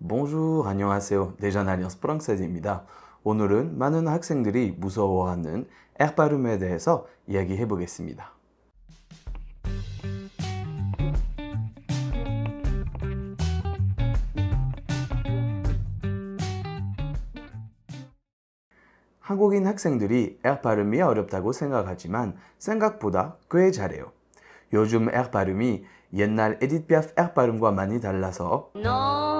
Bonjour, 안녕하세요. 대전 알리언스 프랑세즈입니다. 오늘은 많은 학생들이 무서워하는 발음에 대해서 이야기해 보겠습니다. 한국인 학생들이 R 발음이 어렵다고 생각하지만 생각보다 꽤 잘해요. 요즘 R 발음이 옛날 에디트 피아프 R 발음과 많이 달라서 Non,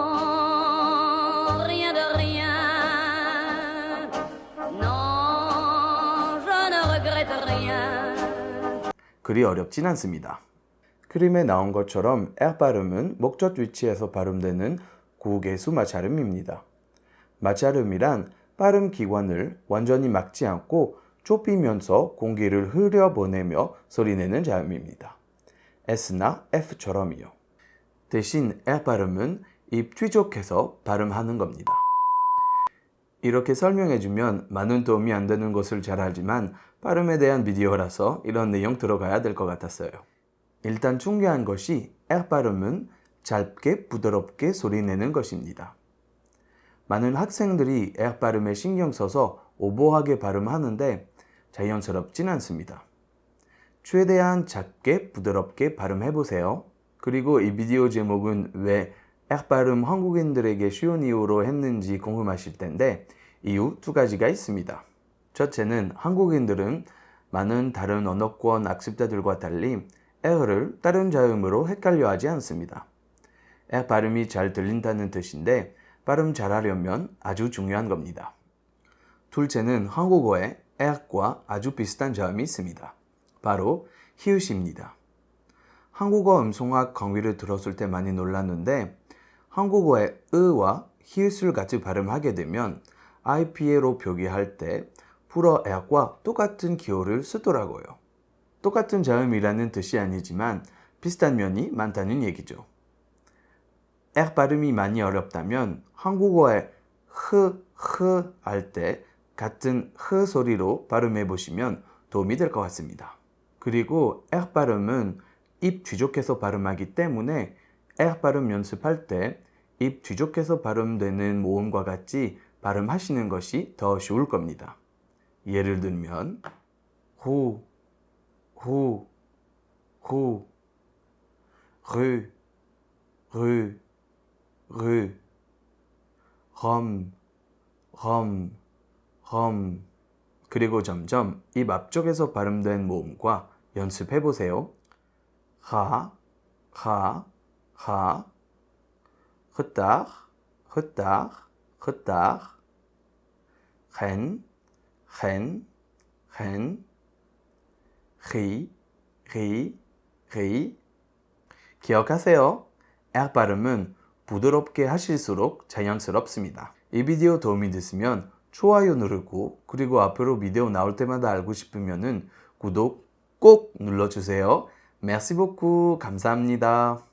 그리 어렵진 않습니다. 그림에 나온 것처럼 R 발음은 목젖 위치에서 발음되는 구개수 마찰음입니다. 마찰음이란 발음 기관을 완전히 막지 않고 좁히면서 공기를 흘려보내며 소리내는 자음입니다. S나 F처럼이요. 대신 R 발음은 입 뒤쪽에서 발음하는 겁니다. 이렇게 설명해주면 많은 도움이 안 되는 것을 잘 알지만 발음에 대한 비디오라서 이런 내용 들어가야 될 것 같았어요. 일단 중요한 것이 R 발음은 짧게 부드럽게 소리내는 것입니다. 많은 학생들이 R 발음에 신경 써서 오버하게 발음하는데 자연스럽진 않습니다. 최대한 작게 부드럽게 발음해 보세요. 그리고 이 비디오 제목은 왜 R 발음 한국인들에게 쉬운 이유로 했는지 궁금하실 텐데 이유 두 가지가 있습니다. 첫째는 한국인들은 많은 다른 언어권 학습자들과 달리 R을 다른 자음으로 헷갈려 하지 않습니다. R 발음이 잘 들린다는 뜻인데 발음 잘하려면 아주 중요한 겁니다. 둘째는 한국어에 R과 아주 비슷한 자음이 있습니다. 바로 히읗입니다. 한국어 음성학 강의를 들었을 때 많이 놀랐는데 한국어의 으와 히읗을 같이 발음하게 되면 IPA로 표기할 때 불어 R과 똑같은 기호를 쓰더라고요. 똑같은 자음이라는 뜻이 아니지만 비슷한 면이 많다는 얘기죠. R 발음이 많이 어렵다면 한국어의 흐, 흐 할 때 같은 흐 소리로 발음해 보시면 도움이 될 것 같습니다. 그리고 R 발음은 입 뒤쪽에서 발음하기 때문에 R 발음 연습할 때 입 뒤쪽에서 발음되는 모음과 같이 발음하시는 것이 더 쉬울 겁니다. 예를 들면 후, 후, 후, 르, 르, 르, 험, 험, 험. 그리고 점점 입 앞쪽에서 발음된 모음과 연습해 보세요. 하, 하, 하, 흐딱, 흐딱, 흐딱, 헨, 헨, 헨, 히, 히, 히. 기억하세요. R 발음은 부드럽게 하실수록 자연스럽습니다. 이 비디오 도움이 됐으면 좋아요 누르고 그리고 앞으로 비디오 나올 때마다 알고 싶으면은 구독 꼭 눌러주세요. Merci beaucoup. 감사합니다.